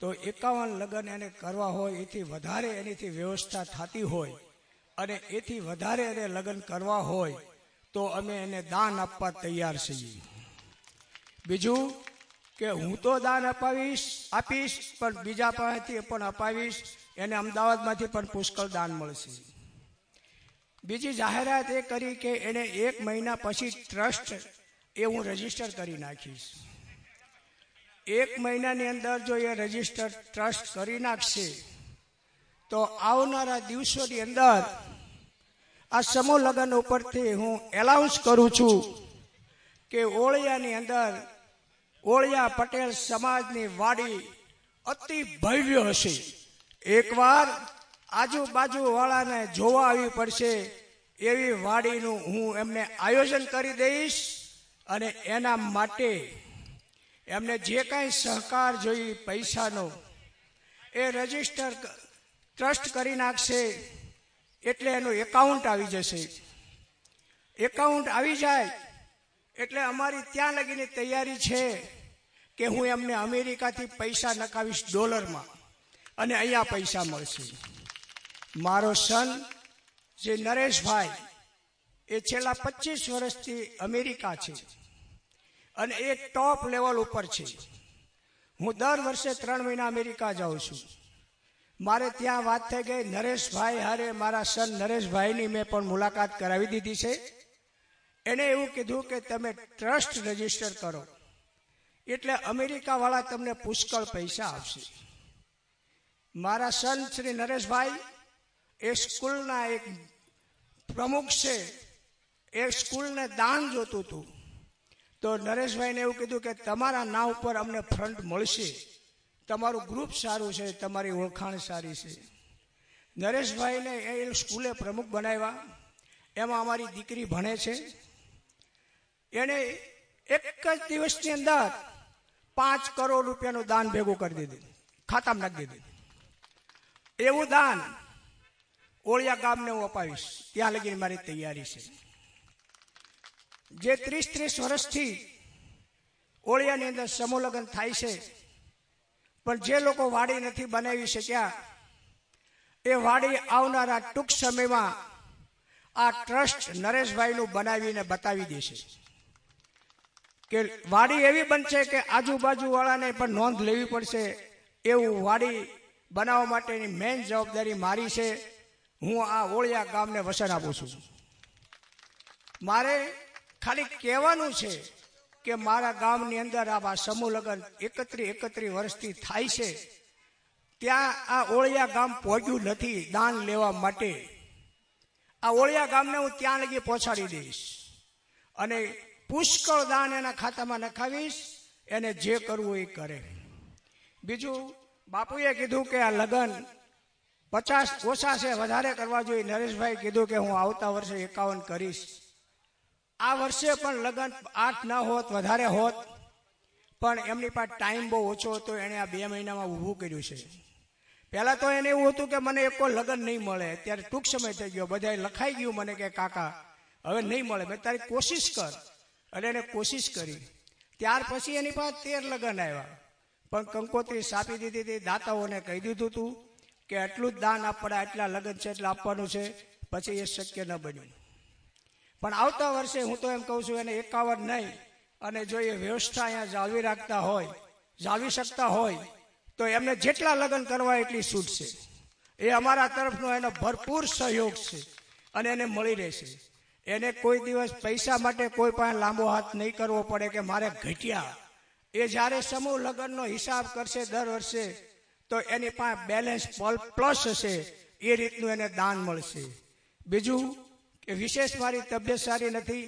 તો એકાવન લગ્ન એને કરવા હોય, એથી વધારે એનીથી વ્યવસ્થા થતી હોય અને એથી વધારે એને લગ્ન કરવા હોય, તો અમે એને દાન આપવા તૈયાર છીએ. બીજું કે હું તો દાન અપાવીશ, આપીશ, પણ બીજા પાસેથી પણ અપાવીશ, એને અમદાવાદમાંથી પણ પુષ્કળ દાન મળશે. બીજી જાહેરાત એ કરી કે એને એક મહિના પછી ટ્રસ્ટ એ હું રજિસ્ટર કરી નાખીશ. એક મહિનાની અંદર જો એ રજિસ્ટર ટ્રસ્ટ કરી નાખશે, તો આવનારા દિવસોની અંદર આ સમૂહ લગ્ન ઉપરથી હું એલાઉન્સ કરું છું કે ઓળિયાની અંદર ઓળિયા પટેલ સમાજની વાડી અતિ ભવ્ય હશે. એકવાર આજુબાજુ વાળાને જોવા આવી પડશે એવી વાડીનું હું એમને આયોજન કરી દઈશ અને એના માટે એમને જે કાંઈ સહકાર જોઈએ પૈસાનો, એ રજિસ્ટર ટ્રસ્ટ કરી નાખશે, એટલે એનું એકાઉન્ટ આવી જશે. એકાઉન્ટ આવી જાય, એટલે અમારી ત્યાં લગીની તૈયારી છે કે હું એમને અમેરિકાથી પૈસા નખાવીશ ડોલરમાં અને અહીંયા પૈસા મળશે. મારો સન, જે નરેશભાઈ, એ છેલ્લા પચીસ વર્ષથી અમેરિકા છે. અને એ ટોપ લેવલ ઉપર છે. હું દર વર્ષે ત્રણ મહિના અમેરિકા જાઉં છું. મારે ત્યાં વાત થઈ ગઈ, નરેશભાઈ હારે મારા સન નરેશભાઈની મેં પણ મુલાકાત કરાવી દીધી છે. એણે એવું કીધું કે, તમે ટ્રસ્ટ રજિસ્ટર કરો. એટલે અમેરિકાવાળા તમને પુષ્કળ પૈસા આપશે. મારા સન શ્રી નરેશભાઈ, એ સ્કૂલના એક પ્રમુખ છે. એ સ્કૂલને દાન જોતું હતું. તો નરેશભાઈને એવું કીધું કે તમારા નામ ઉપર અમને ફ્રન્ટ મળશે. તમારું ગ્રુપ સારું છે, તમારી ઓળખાણ સારી છે. નરેશભાઈને એ સ્કૂલે પ્રમુખ બનાવ્યા. એમાં અમારી દીકરી ભણે છે. એણે એક જ દિવસની અંદર પાંચ કરોડ રૂપિયાનું દાન ભેગું કરી દીધું. ખાતામાં નાખી દીધું. એવું દાન ઓળિયા ગામને હું અપાવીશ. ત્યાં લગીને મારી તૈયારી છે. જે ત્રીસ ત્રીસ વર્ષથી ઓળિયાની અંદર સમૂહ લગ્ન થાય છે, પણ જે લોકો વાડી નથી બનાવી શક્યા, એ વાડી આવનારા ટૂંક સમયમાં આ ટ્રસ્ટ નરેશભાઈનું બનાવીને બતાવી દેશે. કે વાડી એવી બનશે કે આજુબાજુવાળાને પણ નોંધ લેવી પડશે, એવું વાડી બનાવવા માટેની મેઇન જવાબદારી મારી છે. હું આ ઓળિયા ગામને વસન આપું છું. મારે ખાલી કહેવાનું છે કે મારા ગામની અંદર આવા સમૂહ લગ્ન એકત્રી એકત્રી વર્ષથી થાય છે. ત્યાં આ ઓળિયા ગામ પહોંચ્યું નથી દાન લેવા માટે. આ ઓળિયા ગામને હું ત્યાં લગી પહોંચાડી દઈશ અને પુષ્કળ દાન એના ખાતામાં નખાવીશ, એને જે કરવું એ કરે. બીજું, બાપુએ કીધું કે આ લગ્ન પચાસ ઓછા છે, વધારે કરવા જોઈએ. નરેશભાઈ કીધું કે હું આવતા વર્ષે એકાવન કરીશ. આ વર્ષે પણ લગ્ન આઠ ન હોત, વધારે હોત, પણ એમની પાસે ટાઈમ બહુ ઓછો હતો, એણે આ બે મહિનામાં ઊભું કર્યું છે. પહેલાં તો એને એવું હતું કે મને એકો લગ્ન નહીં મળે. ત્યારે ટૂંક સમય થઈ ગયો. બધાએ લખાઈ ગયું મને કે, કાકા, હવે નહીં મળે. મેં તારી કોશિશ કર. અને એને કોશિશ કરી. ત્યાર પછી એની પાસે તેર લગ્ન આવ્યા. પણ કંકોત્રી સાપી દીધી હતી. દાતાઓને કહી દીધું હતું કે, આટલું જ દાન આપવાના આટલા લગ્ન છે એટલે આપવાનું છે. પછી એ શક્ય ન બન્યું. પણ આવતા વર્ષે હું તો એમ કહું છું એને એકાવન નહીં. અને જો એ વ્યવસ્થા અહીંયા જાળવી રાખતા હોય, જાળવી શકતા હોય, તો એમને જેટલા લગ્ન કરવા એટલી છૂટ છે. એ અમારા તરફનો એનો ભરપૂર સહયોગ છે અને એને મળી રહેશે. એને કોઈ દિવસ પૈસા માટે કોઈ પણ લાંબો હાથ નહીં કરવો પડે કે મારે ઘટ્યા. એ જ્યારે સમૂહ લગ્નનો હિસાબ કરશે દર વર્ષે, તો એની પાસે બેલેન્સ પ્લસ હશે. એ રીતનું એને દાન મળશે. બીજું કે વિશેષ મારી તબિયત સારી નથી.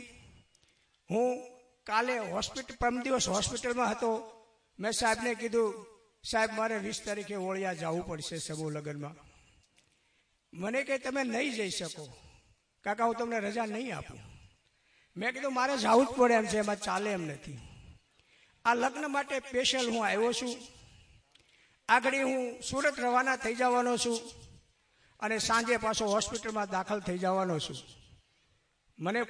હું કાલે હોસ્પિટલ પરમ દિવસ હોસ્પિટલમાં હતો. મેં સાહેબને કીધું, સાહેબ, મારે વીસ તારીખે ઓળિયા જવું પડશે સમૂહ લગ્નમાં. મને કે, તમે નહીં જઈ શકો. કાકા, હું તમને રજા નહીં આપું. મેં કીધું, મારે જવું જ પડે એમ છે, એમાં ચાલે એમ નથી. આ લગ્ન માટે સ્પેશિયલ હું આવ્યો છું. આગળ હું સુરત રવાના થઈ જવાનો છું અને સાંજે પાછો હોસ્પિટલમાં દાખલ થઈ જવાનો છું. મને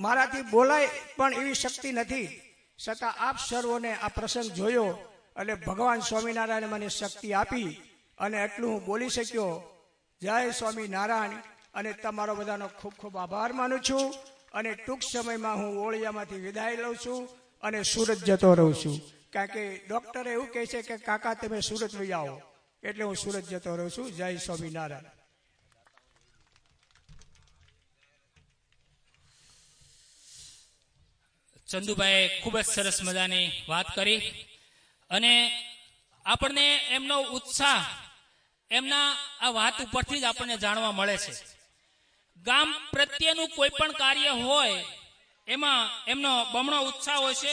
મારાથી બોલાય પણ એવી શક્તિ નથી. છતાં આપ સર્વોને આ પ્રસંગ જોયો એટલે ભગવાન સ્વામિનારાયણે મને શક્તિ આપી અને એટલું હું બોલી શક્યો. જય સ્વામિનારાયણ. અને તમારો બધાનો ખૂબ ખૂબ આભાર માનું છું અને ટૂંક સમયમાં હું ઓળિયામાંથી વિદાય લઉં છું અને સુરત જતો રહું છું. કારણ કે ડોક્ટરે એવું કહે છે કે કાકા, તમે સુરત વહી આવો. એટલે હું સુરત જતો રહું છું. જય સ્વામિનારાયણ. ચંદુભાઈએ ખૂબ જ સરસ મજાની વાત કરી. અને આપણને એમનો ઉત્સાહ, એમના આ વાત ઉપરથી જ આપણને જાણવા મળે છે. ગામ પ્રત્યેનું કોઈ પણ કાર્ય હોય, એમાં એમનો બમણો ઉત્સાહ હોય છે.